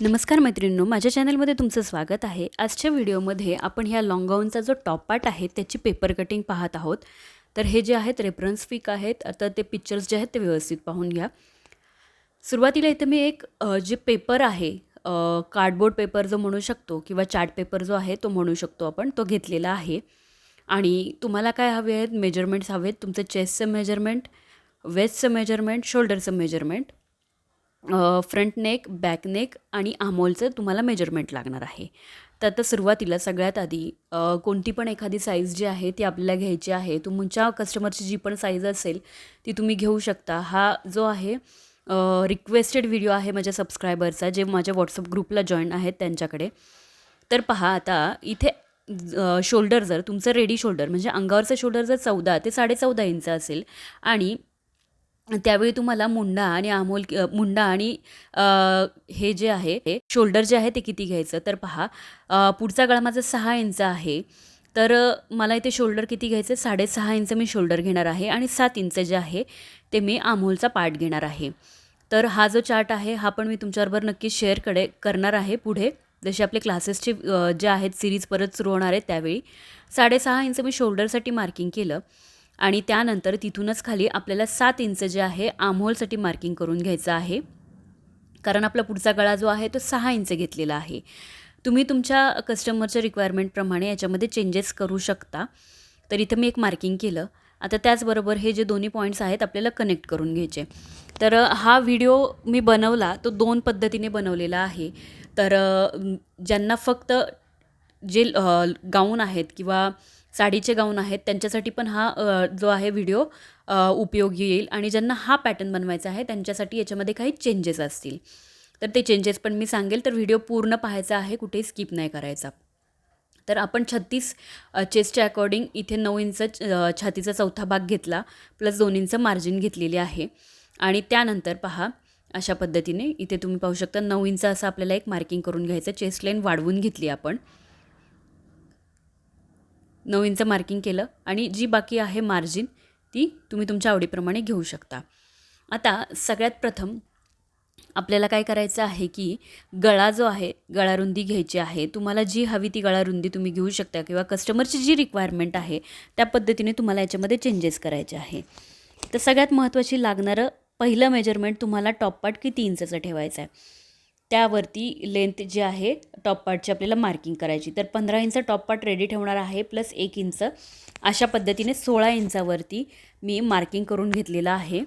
नमस्कार मैत्रिणींनो माझ्या चॅनलमध्ये तुमचं स्वागत आहे. आजच्या व्हिडिओमध्ये आपण ह्या लॉंगाऊनचा जो टॉप पार्ट आहे त्याची पेपर कटिंग पाहत आहोत. तर हे जे आहेत रेफरन्स फिक आहेत आता ते पिक्चर्स जे आहेत ते व्यवस्थित पाहून घ्या. सुरुवातीला इथं मी एक जे पेपर आहे कार्डबोर्ड पेपर जो म्हणू शकतो किंवा चार्ट पेपर जो आहे तो म्हणू शकतो आपण तो घेतलेला आहे. आणि तुम्हाला काय हवे आहेत? मेजरमेंट्स हवे आहेत. तुमचं चेस्टचं मेजरमेंट वेस्टचं measurement शोल्डरचं measurement front neck back neck आणि आमोलचं तुम्हाला मेजरमेंट लागणार आहे. तर आता सुरुवातीला सगळ्यात आधी कोणती पण एखादी साईज जी आहे ती आपल्याला घ्यायची आहे तुमच्या कस्टमरची जी पण साईज असेल ती तुम्ही घेऊ शकता. हा जो आहे रिक्वेस्टेड व्हिडिओ आहे माझ्या सबस्क्रायबरचा जे माझ्या व्हॉट्सअप ग्रुपला जॉईन आहेत त्यांच्याकडे. तर पहा आता इथे शोल्डर जर तुमचं रेडी शोल्डर म्हणजे अंगावरचं शोल्डर जर चौदा ते साडेचौदा इंच असेल आणि त्यावेळी तुम्हाला मुंडा आणि आमोल मुंडा आणि हे जे आहे हे शोल्डर जे आहे ते किती घ्यायचं? तर पहा पुढचा गळा माझा सहा इंच आहे. तर मला इथे शोल्डर किती घ्यायचं? साडेसहा इंच मी शोल्डर घेणार आहे आणि सात इंच जे आहे ते मी आमोलचा पार्ट घेणार आहे. तर हा जो चार्ट आहे हा पण मी तुमच्याबरोबर नक्की शेअरकडे करणार आहे पुढे. जसे आपले क्लासेसचे जे आहेत सिरीज परत सुरू होणार आहेत त्यावेळी. साडेसहा इंच मी शोल्डरसाठी मार्किंग केलं. आणि त्यानंतर तिथूनच खाली आपल्याला सात इंच जे आहे आमोलसाठी मार्किंग करून घ्यायचं आहे. कारण आपला पुढचा गळा जो आहे तो सहा इंच घेतलेला आहे. तुम्ही तुमच्या कस्टमरच्या रिक्वायरमेंटप्रमाणे याच्यामध्ये चेंजेस करू शकता. तर इथं मी एक मार्किंग केलं. आता त्याचबरोबर हे जे दोन्ही पॉईंट्स आहेत आपल्याला कनेक्ट करून घ्यायचे. तर हा व्हिडिओ मी बनवला तो दोन पद्धतीने बनवलेला आहे. तर ज्यांना फक्त जे गाऊन आहेत किंवा साडीचे गाऊन आहेत त्यांच्यासाठी पण हा जो आहे व्हिडिओ उपयोगी येईल. आणि ज्यांना हा पॅटर्न बनवायचा आहे त्यांच्यासाठी याच्यामध्ये काही चेंजेस असतील. तर ते चेंजेस पण मी सांगेल. तर व्हिडिओ पूर्ण पाहायचा आहे कुठेही स्किप नाही करायचा. तर आपण छत्तीस चेस्टच्या अकॉर्डिंग इथे नऊ इंच छातीचा चौथा भाग घेतला प्लस दोन इंच मार्जिन घेतलेली आहे. आणि त्यानंतर पहा अशा पद्धतीने इथे तुम्ही पाहू शकता नऊ इंच असं आपल्याला एक मार्किंग करून घ्यायचं चेस्ट लाईन वाढवून घेतली आपण. नऊ इंच मार्किंग केलं आणि जी बाकी आहे मार्जिन ती तुम्ही तुमच्या आवडीप्रमाणे घेऊ शकता. आता सगळ्यात प्रथम आपल्याला काय करायचं आहे की गळा जो आहे गळारुंदी घ्यायची आहे तुम्हाला जी हवी ती गळारुंदी तुम्ही घेऊ शकता किंवा कस्टमरची जी रिक्वायरमेंट आहे त्या पद्धतीने तुम्हाला याच्यामध्ये चेंजेस करायचे आहे. तर सगळ्यात महत्त्वाची लागणारं पहिलं मेजरमेंट तुम्हाला टॉप पार्ट किती इंचाचं ठेवायचं आहे? त्यावरती लेंथ जी आहे टॉप पार्टची आपल्याला मार्किंग करायची. तर पंधरा इंच टॉप पार्ट रेडी ठेवणार आहे प्लस एक इंच. अशा पद्धतीने सोळा इंचावरती मी मार्किंग करून घेतलेलं आहे.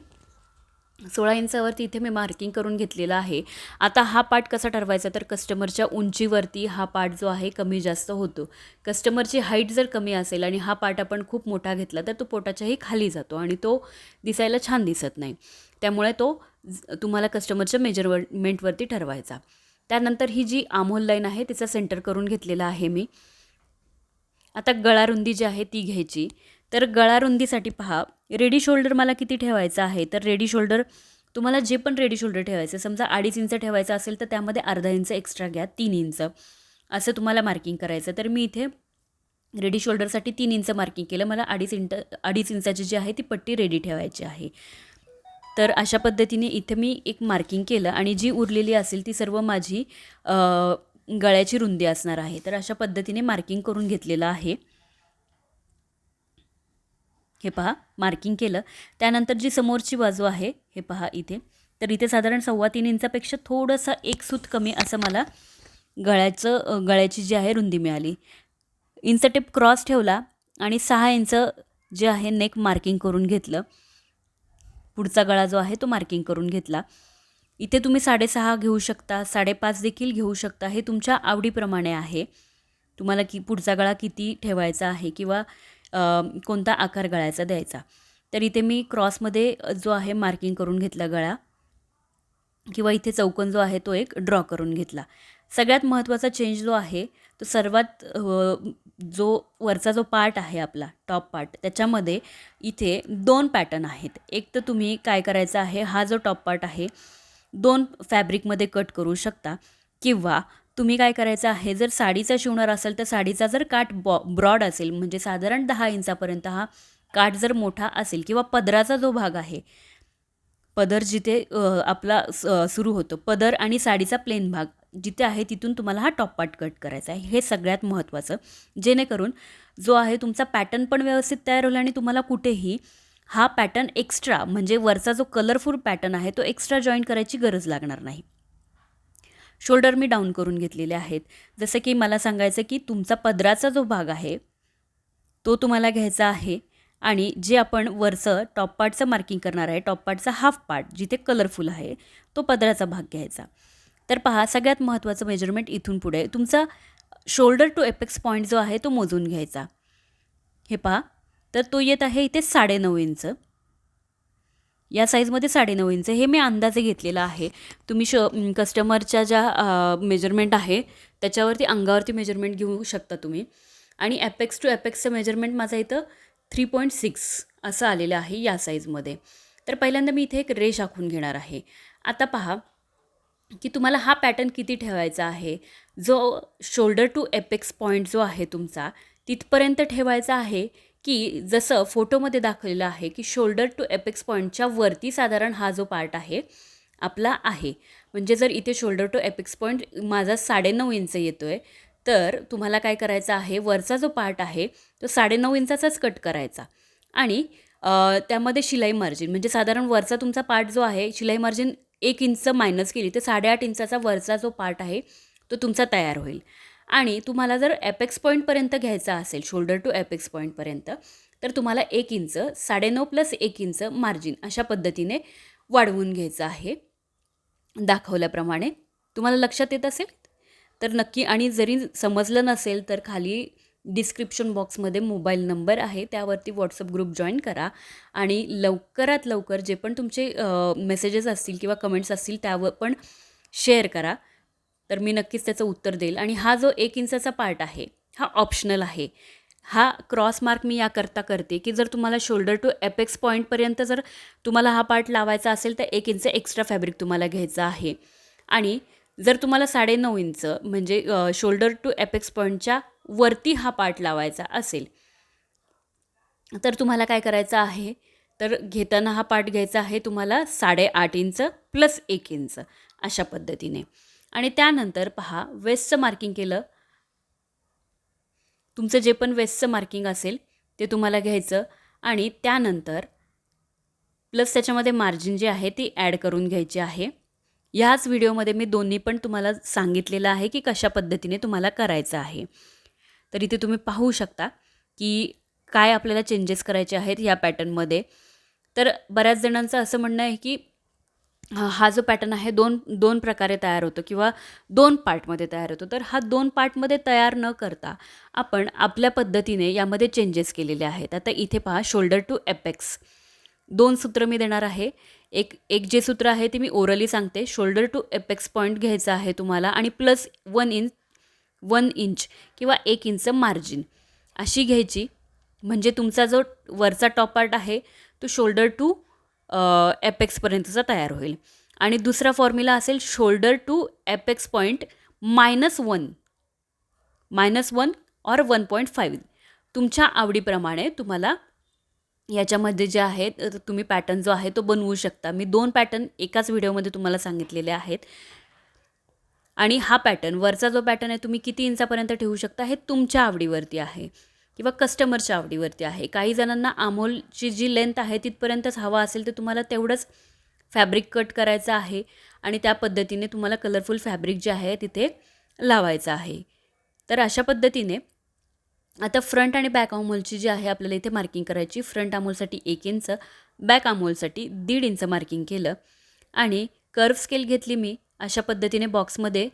सोळा इंचावरती इथे मी मार्किंग करून घेतलेलं आहे. आता हा पार्ट कसा ठरवायचा? तर कस्टमरच्या उंचीवरती हा पार्ट जो आहे कमी जास्त होतो. कस्टमरची हाईट जर कमी असेल आणि हा पार्ट आपण खूप मोठा घेतला तर तो पोटाच्याही खाली जातो आणि तो दिसायला छान दिसत नाही. त्यामुळे तो ज- तुम्हाला कस्टमरच्या मेजरमेंटवरती ठरवायचा. त्यानंतर ही जी आमोल लाईन आहे तिचा सेंटर करून घेतलेला आहे मी. आता गळारुंदी जी आहे ती घ्यायची. तर गळारुंदीसाठी पहा रेडी शोल्डर मला किती ठेवायचं आहे? तर रेडी शोल्डर तुम्हाला जे पण रेडी शोल्डर ठेवायचं समजा अडीच इंच ठेवायचं असेल तर त्यामध्ये अर्धा इंच एक्स्ट्रा घ्या तीन इंच. असं तुम्हाला मार्किंग करायचं तर मी इथे रेडी शोल्डरसाठी तीन इंच मार्किंग केलं. मला अडीच इंट अडीच इंचाची जी आहे ती पट्टी रेडी ठेवायची आहे. तर अशा पद्धतीने इथे मी एक मार्किंग केलं आणि जी उरलेली असेल ती सर्व माझी गळ्याची रुंदी असणार आहे. तर अशा पद्धतीने मार्किंग करून घेतलेलं आहे. हे पहा मार्किंग केलं. त्यानंतर जी समोरची बाजू आहे हे पहा इथे. तर इथे साधारण सव्वा तीन इंचापेक्षा थोडंसं एक सूत कमी असं मला गळ्याचं गळ्याची जी आहे रुंदी मिळाली. इंच टेप क्रॉस ठेवला आणि सहा इंच जे आहे नेक मार्किंग करून घेतलं. पुढचा गळा जो आहे तो मार्किंग करून घेतला. इथे तुम्ही साडेसहा घेऊ शकता साडेपाच देखील घेऊ शकता हे तुमच्या आवडीप्रमाणे आहे. तुम्हाला की पुढचा गळा किती ठेवायचा आहे किंवा कोणता आकार गळ्याचा द्यायचा. तर इथे मी क्रॉसमध्ये जो आहे मार्किंग करून घेतला गळा किंवा इथे चौकन जो आहे तो एक ड्रॉ करून घेतला. सगळ्यात महत्त्वाचा चेंज जो आहे तो सर्वात जो वरचा जो पार्ट आहे आपला टॉप पार्ट त्याच्यामध्ये इथे दोन पॅटर्न आहेत. एक तर तुम्ही काय करायचं आहे हा जो टॉप पार्ट आहे दोन फॅब्रिकमध्ये कट करू शकता. किंवा तुम्ही काय करायचं आहे जर साडीचा शिवणार असेल तर साडीचा जर काठ बॉ ब्रॉड असेल म्हणजे साधारण दहा इंचापर्यंत हा काठ जर मोठा असेल किंवा पदराचा जो भाग आहे पदर जिथे आपला स सुरू होतो. पदर आणि साडीचा प्लेन भाग जिथे आहे तिथून तुम्हाला हा टॉप पार्ट कट करायचा आहे. हे सगळ्यात महत्त्वाचं जेणेकरून जो आहे तुमचा पॅटर्न पण व्यवस्थित तयार होईल आणि तुम्हाला कुठेही हा पॅटर्न एक्स्ट्रा म्हणजे वरचा जो कलरफुल पॅटर्न आहे तो एक्स्ट्रा जॉईन करायची गरज लागणार नाही. शोल्डर मी डाऊन करून घेतलेले आहेत. जसं की मला सांगायचं की तुमचा पदराचा जो भाग आहे तो तुम्हाला घ्यायचा आहे. आणि जे आपण वरचं टॉप पार्टचं मार्किंग करणार आहे टॉप पार्टचा हाफ पार्ट जिथे कलरफुल आहे तो पदराचा भाग घ्यायचा. तर पहा सगळ्यात महत्त्वाचं मेजरमेंट इथून पुढे. तुमचा शोल्डर टू एपेक्स पॉईंट जो आहे तो मोजून घ्यायचा. हे पहा तर तो येत आहे इथे साडेनऊ इंच. या साईजमध्ये साडेनऊ इंच. हे मी अंदाजे घेतलेलं आहे. तुम्ही श कस्टमरच्या ज्या मेजरमेंट आहे त्याच्यावरती अंगावरती मेजरमेंट घेऊ शकता तुम्ही. आणि ॲपेक्स टू ॲपेक्सचं मेजरमेंट माझं इथं थ्री पॉईंट सिक्स असं आलेलं आहे या साईजमध्ये तर पहिल्यांदा मी इथे एक रेष आखून घेणार आहे. आता पहा की तुम्हाला हा पॅटर्न किती ठेवायचा आहे? जो शोल्डर टू एपेक्स पॉईंट जो आहे तुमचा तिथपर्यंत ठेवायचा आहे की जसं फोटोमध्ये दाखवलेलं आहे की शोल्डर टू एपेक्स पॉईंटच्या वरती साधारण हा जो पार्ट आहे आपला आहे. म्हणजे जर इथे शोल्डर टू एपेक्स पॉईंट माझा साडेनऊ इंच येतो आहे तर तुम्हाला काय करायचं आहे? वरचा जो पार्ट आहे तो साडेनऊ इंचाचाच कट करायचा. आणि त्यामध्ये शिलाई मार्जिन म्हणजे साधारण वरचा तुमचा पार्ट जो आहे शिलाई मार्जिन एक इंच मायनस केली तर साडेआठ इंचाचा वरचा जो पार्ट आहे तो तुमचा तयार होईल. आणि तुम्हाला जर ॲपेक्स पॉईंटपर्यंत घ्यायचा असेल शोल्डर टू ॲपेक्स पॉईंटपर्यंत तर तुम्हाला एक इंच साडेनऊ प्लस एक इंच मार्जिन अशा पद्धतीने वाढवून घ्यायचं आहे. दाखवल्याप्रमाणे तुम्हाला लक्षात येत असेल? तर नक्की आणि जरी समजलं नसेल तर खाली डिस्क्रिप्शन बॉक्समध्ये मोबाईल नंबर आहे. त्यावरती व्हॉट्सअप ग्रुप जॉईन करा. आणि लवकरात लवकर जे पण तुमचे मेसेजेस असतील किंवा कमेंट्स असतील त्यावर पण शेअर करा. तर मी नक्कीच त्याचं उत्तर देईल. आणि हा जो एक इंचाचा पार्ट आहे हा ऑप्शनल आहे. हा क्रॉस मार्क मी याकरता करते की जर तुम्हाला शोल्डर टू एपेक्स पॉईंटपर्यंत जर तुम्हाला हा पार्ट लावायचा असेल तर एक इंच एक्स्ट्रा फॅब्रिक तुम्हाला घ्यायचा आहे. आणि जर तुम्हाला साडेनऊ इंच म्हणजे शोल्डर टू एपेक्स पॉईंटच्या वरती हा पार्ट लावायचा असेल. तर तुम्हाला काय करायचं आहे? तर घेताना हा पार्ट घ्यायचा आहे तुम्हाला साडेआठ इंच प्लस एक इंच अशा पद्धतीने. आणि त्यानंतर पहा वेस्टचं मार्किंग केलं. तुमचं जे पण वेस्टचं मार्किंग असेल ते तुम्हाला घ्यायचं. आणि त्यानंतर प्लस त्याच्यामध्ये मार्जिन जे आहे ती ॲड करून घ्यायची आहे. ह्याच व्हिडिओमध्ये मी दोन्ही पण तुम्हाला सांगितलेलं आहे की कशा पद्धतीने तुम्हाला करायचं आहे. तर इथे तुम्ही पाहू शकता की काय आपल्याला चेंजेस करायचे आहेत ह्या पॅटर्नमध्ये तर बऱ्याच जणांचं असं म्हणणं आहे की हा हा जो पॅटर्न आहे दोन दोन प्रकारे तयार होतो किंवा दोन पार्टमध्ये तयार होतो. तर हा दोन पार्टमध्ये तयार न करता आपण आपल्या पद्धतीने यामध्ये चेंजेस केलेले आहेत. आता इथे पहा शोल्डर टू एपेक्स दोन सूत्र मी देणार आहे. एक एक जे सूत्र आहे ते मी ओरली सांगते. शोल्डर टू एपेक्स पॉईंट घ्यायचा आहे तुम्हाला आणि plus one inch one inch किंवा एक इंच मार्जिन. अशी घ्यायची. म्हणजे तुमचा जो वरचा टॉप पार्ट आहे तो शोल्डर टू एपेक्सपर्यंतचा तयार होईल. आणि दुसरा फॉर्म्युला असेल shoulder to apex point minus one. Minus one or one point five. तुमच्या आवडीप्रमाणे तुम्हाला याच्यामध्ये जे आहे तुम्ही पॅटर्न जो आहे तो बनवू शकता. मी दोन पॅटर्न एकाच व्हिडिओमध्ये तुम्हाला सांगितलेले आहेत. आणि हा पॅटर्न वरचा जो पॅटर्न आहे तुम्ही किती इंचापर्यंत ठेवू शकता हे तुमच्या आवडीवरती आहे किंवा कस्टमरच्या आवडीवरती आहे. काही जणांना आमोलची जी लेंथ आहे तिथपर्यंतच हवा असेल तर तुम्हाला तेवढंच फॅब्रिक कट करायचं आहे आणि त्या पद्धतीने तुम्हाला कलरफुल फॅब्रिक जे आहे तिथे लावायचं आहे. तर अशा पद्धतीने आता फ्रंट आणि बॅक आमोलची जी आहे आपल्याला इथे मार्किंग करायची. फ्रंट आमोलसाठी एक इंच बॅक आमोलसाठी दीड इंच मार्किंग केलं. आणि कर्व स्केल घेतली मी. अशा पद्धतीने बॉक्समध्ये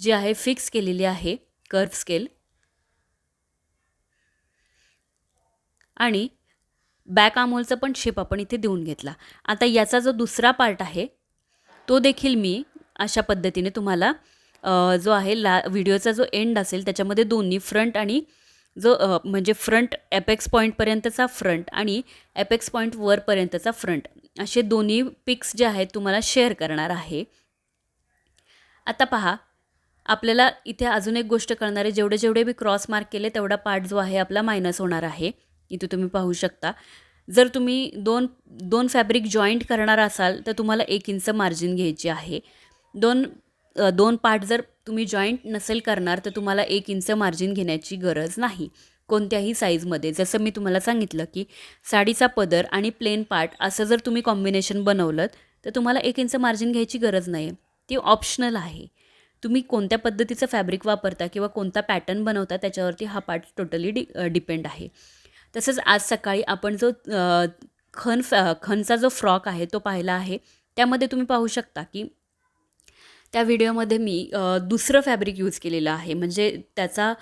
जी आहे फिक्स केलेली आहे कर्व स्केल आणि बॅक आमोलचा पण शेप आपण इथे देऊन घेतला. आता याचा जो दुसरा पार्ट आहे तो देखील मी अशा पद्धतीने तुम्हाला जो आहे ला व्हिडिओचा जो एंड असेल त्याच्यामध्ये दोन्ही फ्रंट आणि जो म्हणजे फ्रंट ॲपेक्स पॉईंटपर्यंतचा फ्रंट आणि ॲपेक्स पॉईंट वरपर्यंतचा फ्रंट असे दोन्ही पिक्स जे आहेत तुम्हाला शेअर करणार आहे. आता पहा आपल्याला इथे अजून एक गोष्ट कळणार आहे. जेवढे जेवढे मी क्रॉस मार्क केले तेवढा पार्ट जो आहे आपला मायनस होणार आहे. इथे तुम्ही पाहू शकता. जर तुम्ही दोन दोन फॅब्रिक जॉईंट करणार असाल तर तुम्हाला एक इंच मार्जिन घ्यायची आहे. दोन दोन पार्ट जर तुम्ही जॉईंट नसेल करणार तर तुम्हाला एक इंच मार्जिन घेण्याची गरज नाही कोणत्याही साईजमध्ये जसं मी तुम्हाला सांगितलं की साडीचा पदर आणि प्लेन पार्ट असं जर तुम्ही कॉम्बिनेशन बनवलं तर तुम्हाला एक इंच मार्जिन घ्यायची गरज नाही ती ऑप्शनल आहे. तुम्ही कोणत्या पद्धतीचं फॅब्रिक वापरता किंवा कोणता पॅटर्न बनवता त्याच्यावरती हा पार्ट टोटली डि डिपेंड आहे. तसंच आज सकाळी आपण जो खन फॅ खनचा जो फ्रॉक आहे तो पाहिला आहे त्यामध्ये तुम्ही पाहू शकता की त्या व्हिडिओमध्ये मी दुसरं फॅब्रिक यूज केलेलं आहे. म्हणजे त्याचा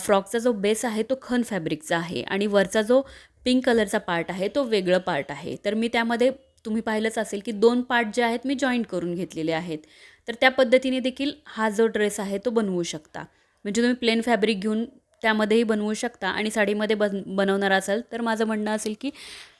फ्रॉकचा जो बेस आहे तो खन फॅब्रिकचा आहे आणि वरचा जो पिंक कलरचा पार्ट आहे तो वेगळं पार्ट आहे. तर मी त्यामध्ये तुम्ही पाहिलंच असेल की दोन पार्ट जे आहेत मी जॉईंट करून घेतलेले आहेत. तर त्या पद्धतीने देखील हा जो ड्रेस आहे तो बनवू शकता. म्हणजे तुम्ही प्लेन फॅब्रिक घेऊन त्यामध्येही बनवू शकता आणि साडीमध्ये बन बनवणार असाल तर माझं म्हणणं असेल की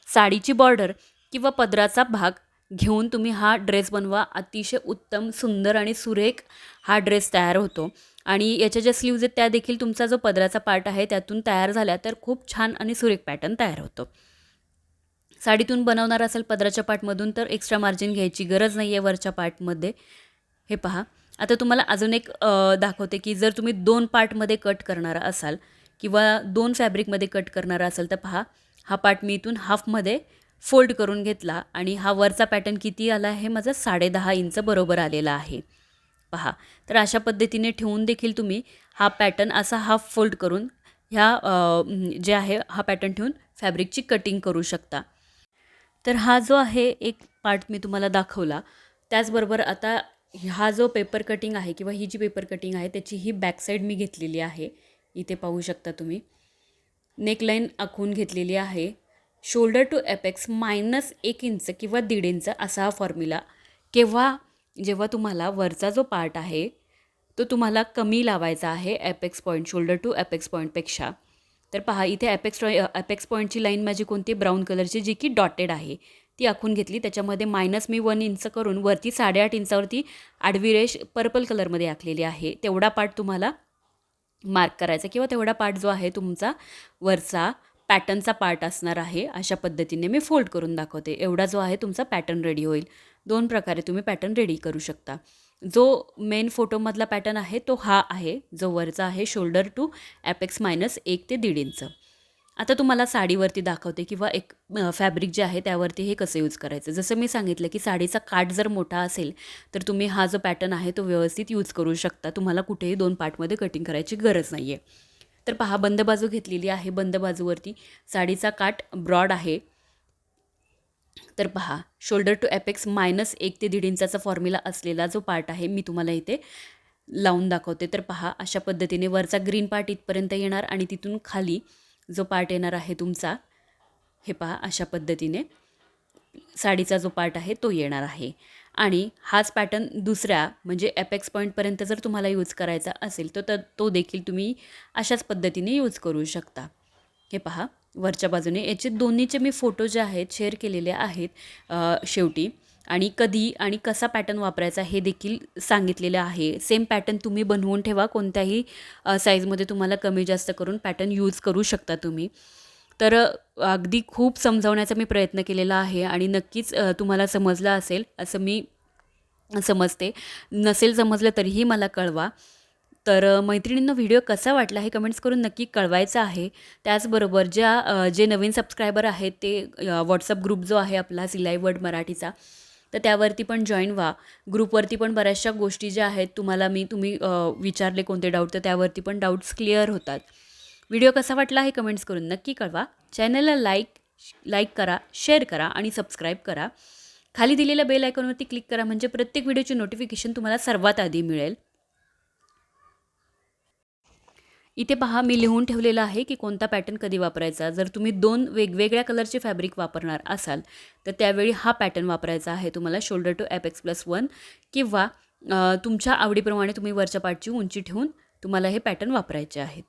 साडीची बॉर्डर किंवा पदराचा भाग घेऊन तुम्ही हा ड्रेस बनवा. अतिशय उत्तम सुंदर आणि सुरेख हा ड्रेस तयार होतो. आणि याच्या ज्या स्लीव्ज आहेत त्या देखील तुमचा जो पदराचा पार्ट आहे त्यातून तयार झाल्या तर खूप छान आणि सुरेख पॅटर्न तयार होतो. साडीतून बनवणार असेल पदराच्या पार्टमधून तर एक्स्ट्रा मार्जिन घ्यायची गरज नाही आहे वरच्या पार्टमध्ये हे पहा. आता तुम्हाला अजून एक दाखवते की जर तुम्ही दोन पार्टमध्ये कट करणारा असाल किंवा दोन फॅब्रिकमध्ये कट करणारा असाल तर पहा हा पार्ट मी इथून हाफमध्ये फोल्ड करून घेतला आणि हा वरचा पॅटर्न किती आला आहे? माझा साडेदहा इंच बरोबर आलेला आहे. पहा. तर अशा पद्धतीने ठेवून देखील तुम्ही हा पॅटर्न असा हाफ फोल्ड करून ह्या जे आहे हा पॅटर्न ठेवून फॅब्रिकची कटिंग करू शकता. तर हा जो आहे एक पार्ट मी तुम्हाला दाखवला. त्याचबरोबर आता हा जो पेपर कटिंग आहे किंवा ही जी पेपर कटिंग आहे त्याची ही बॅक साईड मी घेतलेली आहे. इथे पाहू शकता तुम्ही. नेकलाईन आखून घेतलेली आहे. शोल्डर टू एपेक्स मायनस एक इंच किंवा दीड इंच असा हा फॉर्म्युला केव्हा जेव्हा तुम्हाला वरचा जो पार्ट आहे तो तुम्हाला कमी लावायचा आहे apex point shoulder to apex पॉईंटपेक्षा तर पहा इथे ॲपेक्स ॲपेक्स पॉईंटची लाईन माझी कोणती? ब्राऊन कलरची जी की डॉटेड आहे. ती आखून घेतली. त्याच्यामध्ये मायनस मी वन इंच करून वरती साडेआठ इंचावरती आडवी रेष पर्पल कलरमध्ये आखलेली आहे. तेवढा पार्ट तुम्हाला मार्क करायचा किंवा तेवढा पार्ट जो आहे तुमचा वरचा पॅटर्नचा पार्ट असणार आहे. अशा पद्धतीने मी फोल्ड करून दाखवते. एवढा जो आहे तुमचा पॅटर्न रेडी होईल. दोन प्रकारे तुम्ही पॅटर्न रेडी करू शकता. जो मेन फोटोमधला पॅटर्न आहे तो हा आहे. जो वरचा आहे शोल्डर टू ॲपेक्स मायनस एक ते दीड इंच आता तुम्हाला साडीवरती दाखवते किंवा एक फॅब्रिक जे आहे त्यावरती हे कसं यूज करायचं? जसं मी सांगितलं की साडीचा काठ जर मोठा असेल तर तुम्ही हा जो पॅटर्न आहे तो व्यवस्थित यूज करू शकता. तुम्हाला कुठेही दोन पार्टमध्ये कटिंग करायची गरज नाही आहे तर पहा बंद बाजू घेतलेली आहे. बंद बाजूवरती साडीचा काठ ब्रॉड आहे. तर पहा शोल्डर टू ॲपेक्स मायनस एक ते दीड इंचाचा फॉर्म्युला असलेला जो पार्ट आहे मी तुम्हाला इथे लावून दाखवते. तर पहा अशा पद्धतीने वरचा ग्रीन पार्ट इथपर्यंत येणार आणि तिथून खाली जो पार्ट येणार आहे तुमचा हे पहा अशा पद्धतीने. साडीचा जो पार्ट आहे तो येणार आहे. आणि हाच पॅटर्न दुसऱ्या म्हणजे ॲपेक्स पॉईंटपर्यंत जर तुम्हाला यूज करायचा असेल तर त- तो देखील तुम्ही अशाच पद्धतीने यूज करू शकता. हे पहा वरच्या बाजूने. याचे दोन्हीचे मी फोटो जे आहेत शेअर केलेले आहेत शेवटी. आणि कधी आणि कसा पॅटर्न वापरायचा हे देखील सांगितलेलं आहे. सेम पॅटर्न तुम्ही बनवून ठेवा. कोणत्याही साईजमध्ये तुम्हाला कमी जास्त करून पॅटर्न यूज करू शकता तुम्ही. तर अगदी खूप समजावण्याचा मी प्रयत्न केलेला आहे आणि नक्कीच तुम्हाला समजलं असेल असं मी समजते. नसेल समजलं तरीही मला कळवा. तर मैत्रिणींना व्हिडिओ कसा वाटला हे कमेंट्स करून नक्की कळवायचं आहे. त्याचबरोबर ज्या जे नवीन सबस्क्रायबर आहेत ते व्हॉट्सअप ग्रुप जो आहे आपला सिलाई वर्ड मराठीचा तर त्यावरती पण जॉईन व्हा. ग्रुपवरती पण बऱ्याचशा गोष्टी ज्या आहेत तुम्हाला मी तुम्ही विचारले कोणते डाऊट तर त्यावरती पण डाऊट्स क्लिअर होतात. व्हिडिओ कसा वाटला हे कमेंट्स करून नक्की कळवा. चॅनलला लाईक लाईक करा शेअर करा आणि सबस्क्राईब करा. खाली दिलेल्या बेल आयकॉनवरती क्लिक करा म्हणजे प्रत्येक व्हिडिओची नोटिफिकेशन तुम्हाला सर्वात आधी मिळेल. इथे पहा मी लिहून ठेवलेलं आहे की कोणता पॅटर्न कधी वापरायचा. जर तुम्ही दोन वेगवेगळ्या कलरचे फॅब्रिक वापरणार असाल तर त्यावेळी हा पॅटर्न वापरायचा आहे तुम्हाला shoulder to apex plus one किंवा तुमच्या आवडीप्रमाणे तुम्ही वरच्या पाठची उंची ठेवून तुम्हाला हे पॅटर्न वापरायचे आहेत.